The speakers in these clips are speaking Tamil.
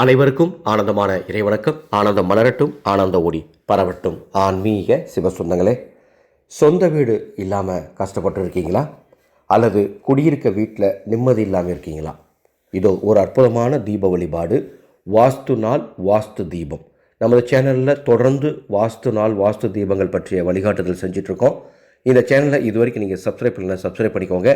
அனைவருக்கும் ஆனந்தமான இறைவணக்கம். ஆனந்தம் மலரட்டும் ஆனந்த ஒளி பரவட்டும். ஆன்மீக சிவசொந்தங்களே சொந்த வீடு இல்லாமல் கஷ்டப்பட்டு இருக்கீங்களா அல்லது குடியிருக்க வீட்டில் நிம்மதி இல்லாமல் இருக்கீங்களா? இதோ ஒரு அற்புதமான தீப வழிபாடு வாஸ்து நாள் வாஸ்து தீபம். நமது சேனலில் தொடர்ந்து வாஸ்து நாள் வாஸ்து தீபங்கள் பற்றிய வழிகாட்டுதல் செஞ்சிட்ருக்கோம். இந்த சேனலை இது வரைக்கும் நீங்கள் சப்ஸ்கிரைப் பண்ணல சப்ஸ்கிரைப் பண்ணிக்கோங்க.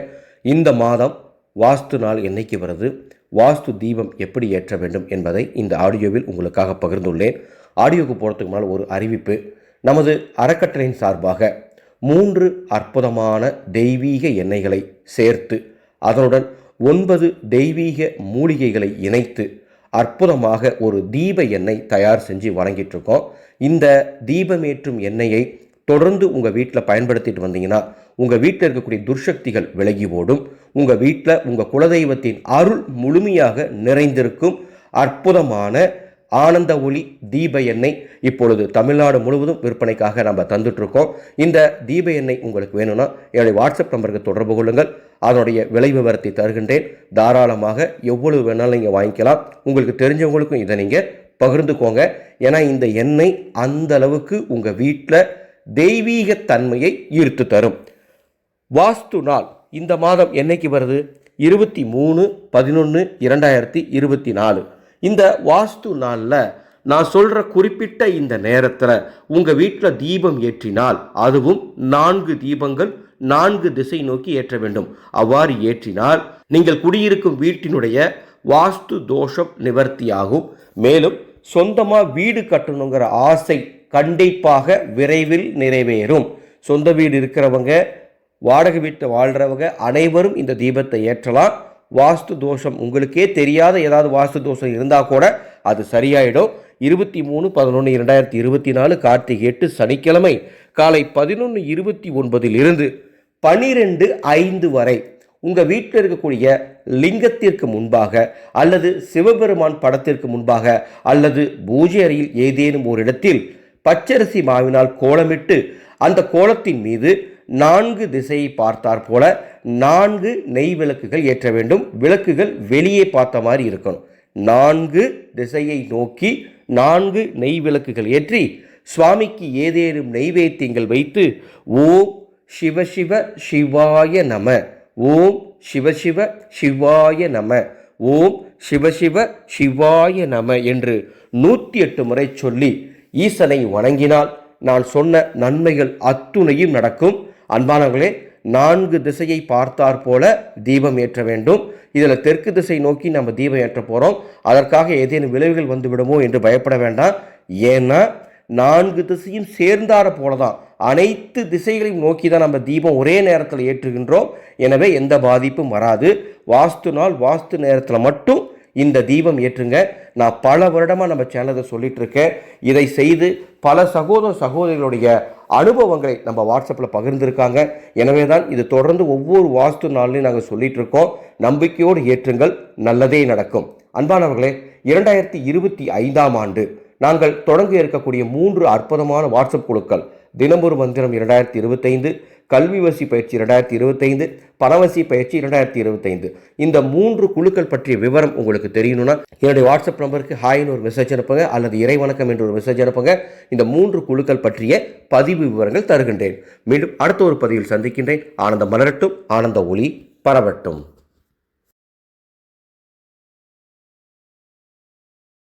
இந்த மாதம் வாஸ்து நாள் என்னைக்கு வருது? வாஸ்து தீபம் எப்படி ஏற்ற வேண்டும் என்பதை இந்த ஆடியோவில் உங்களுக்காக பகிர்ந்துள்ளேன். ஆடியோக்கு போகிறதுக்கு முன்னால் ஒரு அறிவிப்பு. நமது அறக்கட்டளையின் சார்பாக மூன்று அற்புதமான தெய்வீக எண்ணெய்களை சேர்த்து அதனுடன் ஒன்பது தெய்வீக மூலிகைகளை இணைத்து அற்புதமாக ஒரு தீப எண்ணெய் தயார் செஞ்சு வழங்கிட்டு இருக்கோம். இந்த தீபமேற்றும் எண்ணெயை தொடர்ந்து உங்கள் வீட்டில் பயன்படுத்திட்டு வந்தீங்கன்னா உங்கள் வீட்டில் இருக்கக்கூடிய துர்சக்திகள் விலகி ஓடும். உங்கள் வீட்டில் உங்கள் குலதெய்வத்தின் அருள் முழுமையாக நிறைந்திருக்கும். அற்புதமான ஆனந்த ஒளி தீப எண்ணெய் இப்பொழுது தமிழ்நாடு முழுவதும் விற்பனைக்காக நம்ம தந்துட்ருக்கோம் இந்த தீப எண்ணெய் உங்களுக்கு வேணும்னா என்னுடைய வாட்ஸ்அப் நம்பருக்கு தொடர்பு கொள்ளுங்கள். அதனுடைய விலை விவரத்தை தருகின்றேன். தாராளமாக எவ்வளவு வேணாலும் நீங்கள் வாங்கிக்கலாம். உங்களுக்கு தெரிஞ்சவங்களுக்கும் இதை நீங்கள் பகிர்ந்துக்கோங்க. ஏன்னா இந்த எண்ணெய் அந்த அளவுக்கு உங்கள் வீட்டில் தெய்வீக தன்மையை ஈர்த்து தரும் வாஸ்து நாள் இந்த மாதம் என்னைக்கு வருது? இருபத்தி மூணு பதினொன்று இரண்டாயிரத்தி இருபத்தி நாலு. இந்த வாஸ்து நாளில் நான் சொல்கிற குறிப்பிட்ட இந்த நேரத்தில் உங்கள் வீட்டில் தீபம் ஏற்றினால் அதுவும் நான்கு தீபங்கள் நான்கு திசை நோக்கி ஏற்ற வேண்டும். அவ்வாறு ஏற்றினால் நீங்கள் குடியிருக்கும் வீட்டினுடைய வாஸ்து தோஷம் நிவர்த்தியாகும். மேலும் சொந்தமாக வீடு கட்டணுங்கிற ஆசை கண்டிப்பாக விரைவில் நிறைவேறும். சொந்த வீடு இருக்கிறவங்க வாடகை வீட்டில் வாழ்கிறவங்க அனைவரும் இந்த தீபத்தை ஏற்றலாம். வாஸ்து தோஷம் உங்களுக்கே தெரியாத ஏதாவது வாஸ்து தோஷம் இருந்தால் கூட அது சரியாயிடும். இருபத்தி மூணு பதினொன்று இரண்டாயிரத்தி இருபத்தி நாலு கார்த்திகை எட்டு சனிக்கிழமை காலை பதினொன்று இருபத்தி ஒன்பதில் இருந்து பனிரெண்டு ஐந்து வரை உங்கள் வீட்டில் இருக்கக்கூடிய லிங்கத்திற்கு முன்பாக அல்லது சிவபெருமான் படத்திற்கு முன்பாக அல்லது பூஜை அறையில் ஏதேனும் ஒரு இடத்தில் பச்சரிசி மாவினால் கோலமிட்டு அந்த கோலத்தின் மீது நான்கு திசையை பார்த்தார் போல நான்கு நெய் விளக்குகள் ஏற்ற வேண்டும். விளக்குகள் வெளியே பார்த்த மாதிரி இருக்கணும். நான்கு திசையை நோக்கி நான்கு நெய் விளக்குகள் ஏற்றி சுவாமிக்கு ஏதேனும் நெய்வேத்தியங்கள் வைத்து ஓம் சிவசிவ சிவாய நம ஓம் சிவசிவ சிவாய நம ஓம் சிவசிவ சிவாய நம என்று நூற்றி எட்டு முறை சொல்லி ஈசனை வணங்கினால் நான் சொன்ன நன்மைகள் அத்துணையும் நடக்கும். அன்பானவர்களே நான்கு திசையை பார்த்தாற் போல தீபம் ஏற்ற வேண்டும். இதில் தெற்கு திசை நோக்கி நம்ம தீபம் ஏற்ற போகிறோம் அதற்காக ஏதேனும் விளைவுகள் வந்து விடுமோ என்று பயப்பட வேண்டாம். ஏன்னா நான்கு திசையும் சேர்ந்தார போல தான் அனைத்து திசைகளையும் நோக்கி தான் நம்ம தீபம் ஒரே நேரத்தில் ஏற்றுகின்றோம். எனவே எந்த பாதிப்பும் வராது. வாஸ்து நாள் வாஸ்து நேரத்தில் மட்டும் இந்த தீபம் ஏற்றுங்க. நான் பல வருடமாக நம்ம சேனலை சொல்லிட்டு இருக்கேன் இதை செய்து பல சகோதர சகோதரிகளுடைய அனுபவங்களை நம்ம வாட்ஸ்அப்பில் பகிர்ந்திருக்காங்க. எனவே தான் இது தொடர்ந்து ஒவ்வொரு வாஸ்து நாள்லையும் நாங்கள் சொல்லிட்டு இருக்கோம் நம்பிக்கையோடு ஏற்றுங்கள். நல்லதே நடக்கும். அன்பானவர்களே இரண்டாயிரத்தி இருபத்தி ஐந்தாம் ஆண்டு நாங்கள் தொடங்க இருக்கக்கூடிய மூன்று அற்புதமான வாட்ஸ்அப் குழுக்கள். தினமொரு மந்திரம் இரண்டாயிரத்தி இருபத்தைந்து கல்வி வசி பயிற்சி இரண்டாயிரத்தி இருபத்தைந்து பணவசி பயிற்சி இரண்டாயிரத்தி இருபத்தைந்து. இந்த மூன்று குழுக்கள் பற்றிய விவரம் உங்களுக்கு தெரியணும்னா என்னுடைய வாட்ஸ்அப் நம்பருக்கு ஹாய்னு ஒரு மெசேஜ் அனுப்புங்க அல்லது இறை வணக்கம் என்று ஒரு மெசேஜ் அனுப்புங்க. இந்த மூன்று குழுக்கள் பற்றிய பதிவு விவரங்கள் தருகின்றேன். மீண்டும் அடுத்த ஒரு பதிவில் சந்திக்கின்றேன். ஆனந்த மலரட்டும் ஆனந்த ஒளி பரவட்டும்.